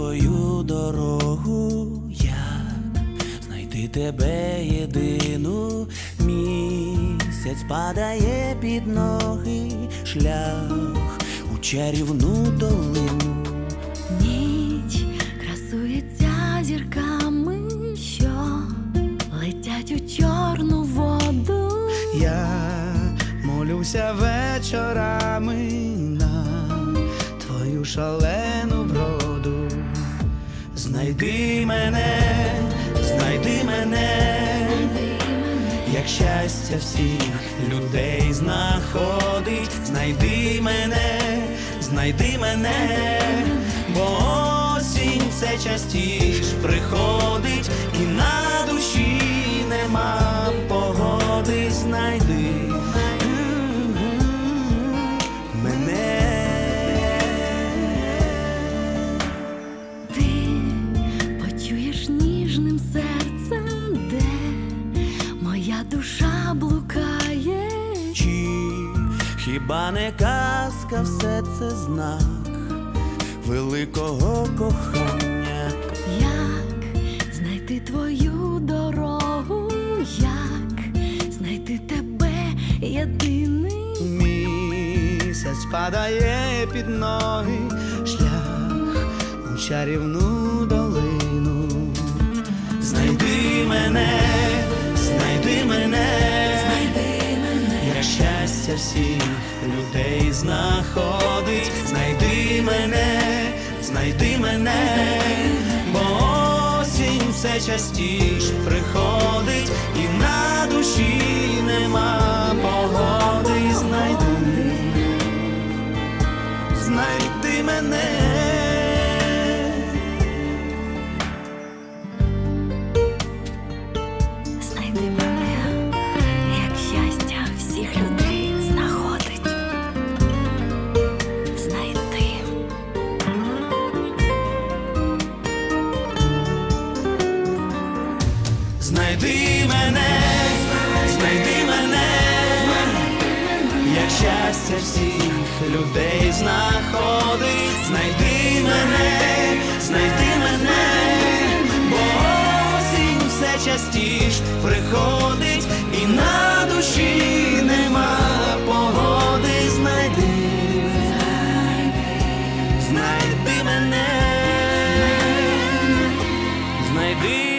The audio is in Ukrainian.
свою дорогу, як знайти тебе єдину місяць падає під ноги шлях у чарівну долину. Ніч красується зірками, що летять у чорну воду. Я молюся вечорами на твою шалену. Знайди мене, знайди мене, як щастя всіх людей знаходить, знайди мене, знайди мене, бо осінь все частіш приходить, і на душі нема погоди, знайди душа блукає. Чи хіба не казка все це знак великого кохання? Як знайти твою дорогу, як знайти тебе єдиний. Місяць падає під ноги, шлях у чарівну щастя всіх людей знаходить, знайди мене, знайди мене, бо осінь все частіш приходить, і на душі нема погоди, знайди, знайди мене. Знайди мене, знайди мене, як щастя всіх людей знаходить, знайди мене, знайди мене, бо осінь все частіш приходить. І на душі нема погоди, знайди, знайди мене, знайди.